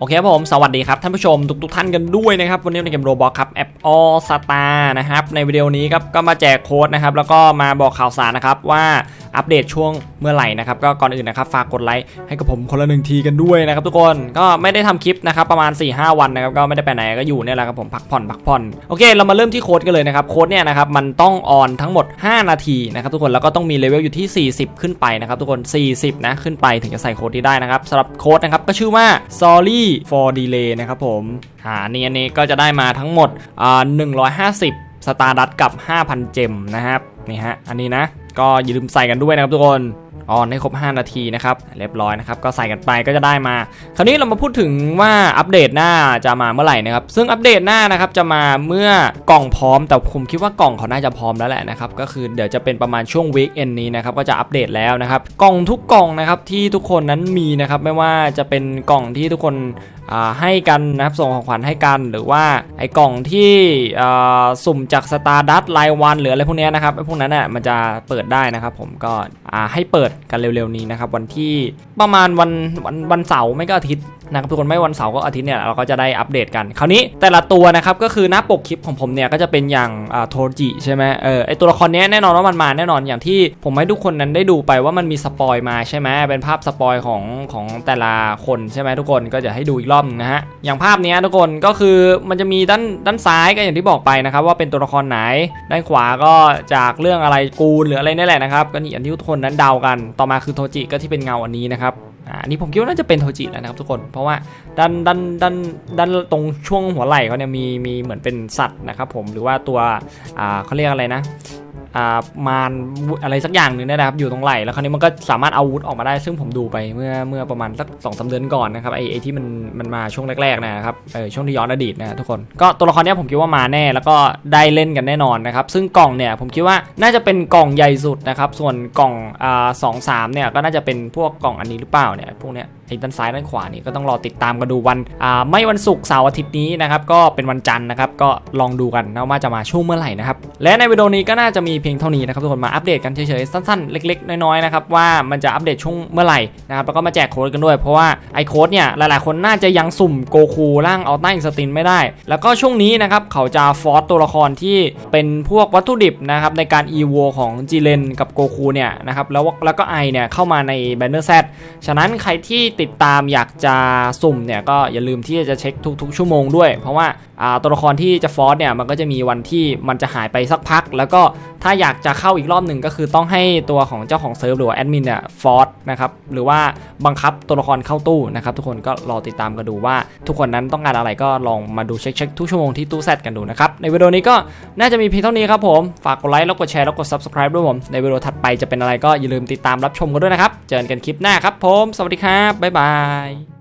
โอเคครับผม สวัสดีครับท่านผู้ชมทุกทท่านกันด้วยนะครับ วันนี้ในเกมโรบอทครับแอปออสตานะครับ ในวิดีโอนี้ครับก็มาแจกโค้ดนะครับ แล้วก็มาบอกข่าวสารนะครับว่า อัปเดตช่วงเมื่อไหร่นะครับก็ก่อนอื่นนะครับฝากกดไลค์ให้กับผมคนละหนึ่งทีกันด้วยนะครับทุกคนก็ไม่ได้ทำคลิปนะครับประมาณ 4-5วันนะครับก็ไม่ได้ไปไหนก็อยู่เนี่ยแหละครับผมพักผ่อนพักผ่อนโอเค เรามาเริ่มที่โค้ดกันเลยนะครับโค้ดเนี่ยนะครับมันต้องออนทั้งหมด 5 นาทีนะครับทุกคนแล้วก็ต้องมีเลเวลอยู่ที่ 40 ขึ้นไปนะครับทุกคน 40 นะขึ้นไปถึงจะใส่โค้ดที่ได้นะครับสำหรับโค้ดนะครับก็ชื่อว่า sorry for delay นะครับผมอ่านี่อันนี้ก็จะได้มาทั้งหมดอ่า150 สตาร์ดัตกับ 5,000 เจมนะครับนี่ฮะอันนี้นะ ก็อย่าลืมใส่กันด้วยนะครับทุกคนออนให้ครบ 5 นาทีนะครับเรียบร้อยนะครับก็ใส่กันไปก็จะได้มา คราวนี้เรามาพูดถึงว่าอัปเดตหน้าจะมาเมื่อไหร่นะครับซึ่งอัปเดตหน้านะครับจะมาเมื่อกล่องพร้อมแต่ผมคิดว่ากล่องเขาน่าจะพร้อมแล้วแหละนะครับก็คือเดี๋ยวจะเป็นประมาณช่วงวีคเอนนี้นะครับก็จะอัปเดตแล้วนะครับกล่องทุกกล่องนะครับที่ทุกคนนั้นมีนะครับไม่ว่าจะเป็นกล่องที่ทุกคน ให้กันนะครับส่งของขวัญให้กันหรือว่าไอ้กล่องที่สุ่มจากสตาร์ดัตรายวันหรืออะไรพวกเนี้ยนะครับไอ้พวกนั้นน่ะมันจะเปิดได้นะครับ ผมก็ให้เปิดกันเร็วๆนี้นะครับวันที่ประมาณวันวันวันเสาร์ไม่ก็อาทิตย์ นะครับทุกคนไม่วันเสาร์ก็อาทิตย์เนี่ยเราก็จะได้อัปเดตกัน คราวนี้แต่ละตัวนะครับก็คือหน้าปกคลิปของผมเนี่ยก็จะเป็นอย่างโทจิใช่ไหมเออไอตัวละครเนี้ยแน่นอนว่ามันมาแน่นอนอย่างที่ผมให้ทุกคนนั้นได้ดูไปว่ามันมีสปอยมาใช่ไหมเป็นภาพสปอยของของแต่ละคนใช่ไหมทุกคนก็จะให้ดูอีกรอบนึงนะฮะอย่างภาพเนี้ยทุกคนก็คือมันจะมีด้านด้านซ้ายก็อย่างที่บอกไปนะครับว่าเป็นตัวละครไหน ด้านขวาก็จากเรื่องอะไรกูลหรืออะไรนี่แหละนะครับก็นี่อันที่ทุกคนนั้นเดากัน ต่อมาคือโทจิก็ที่เป็นเงาอันนี้นะครับ อันนี้ผมคิดว่าน่าจะเป็นโทจิแล้วนะครับทุกคน เพราะว่าด้านด้านด้านด้านตรงช่วงหัวไหล่เขาเนี่ยมีมีเหมือนเป็นสัตว์นะครับผมหรือว่าตัวอ่าเขาเรียกอะไรนะ มารอะไรสักอย่างหนึ่งนะครับอยู่ตรงไหล่แล้วคราวนี้มันก็สามารถเอาอาวุธออกมาได้ซึ่งผมดูไปเมื่อเมื่อประมาณสักสองสาเดือนก่อนนะครับไอ้ไอที่มันมันมาช่วงแรกๆนะครับเออช่วงที่ย้อนอดีตนะทุกคนก็ตัวละครเนี้ยผมคิดว่ามาแน่แล้วก็ได้เล่นกันแน่นอนนะครับซึ่งกล่องเนี่ยผมคิดว่าน่าจะเป็นกล่องใหญ่สุดนะครับส่วนกล่องอ่าสองสามเนี่ยก็น่าจะเป็นพวกกล่องอันนี้หรือเปล่าเนี่ยพวกเนี้ย ไอ้ด้านซ้ายด้านขวานี่ก็ต้องรอติดตามกันดูวันอ่าไม่วันศุกร์เสาร์อาทิตย์นี้นะครับก็เป็นวันจันทร์นะครับก็ลองดูกันนะว่าจะมาช่วงเมื่อไหร่นะครับและในวิดีโอนี้ก็น่าจะมีเพียงเท่านี้นะครับทุกคนมาอัปเดตกันเฉยๆสั้นๆ เล็กๆ น้อยๆนะครับว่ามันจะอัปเดตช่วงเมื่อไหร่นะครับแล้วก็มาแจกโค้ดกันด้วย เพราะว่าไอโค้ดเนี่ยหลายๆ คนน่าจะยังสุ่มโกคูร่างเอัลต้าอินสตินไม่ได้ แล้วก็ช่วงนี้นะครับเขาจะฟอร์สตัวละครที่เป็นพวกวัตถุดิบนะครับในการอีโวของจีเลนกับโกคูเนี่ยนะครับแล้วแล้วก็ไอเนี่ยเข้ามาในแบนเนอร์แซ ฉะนั้นใครที่ติดตามอยากจะสุ่มเนี่ยก็อย่าลืมที่จะเช็คทุก ๆ ชั่วโมงด้วย เพราะว่าอ่าตัวละครที่จะฟอร์สเนี่ยมันก็จะมีวันที่มันจะหายไปสักพัก แล้วก็ ถ้าอยากจะเข้าอีกรอบหนึ่งก็คือต้องให้ตัวของเจ้าของเซิร์ฟหรือว่าแอดมินเนี่ยฟอร์สนะครับหรือว่าบังคับตัวละครเข้าตู้นะครับทุกคนก็รอติดตามกันดูว่า ทุกคนนั้นต้องการอะไรก็ลองมาดูเช็คเช็คทุกชั่วโมงที่ตู้แซดกันดูนะครับในวิดีโอนี้ก็น่าจะมีเพียงเท่านี้ครับผมฝากกดไลค์แล้วกดแชร์แล้วกด subscribe ด้วยผมในวิดีโอถัดไปจะเป็นอะไรก็อย่าลืมติดตามรับชมกันด้วยนะครับเจอกันคลิปหน้าครับผม สวัสดีครับบ๊ายบาย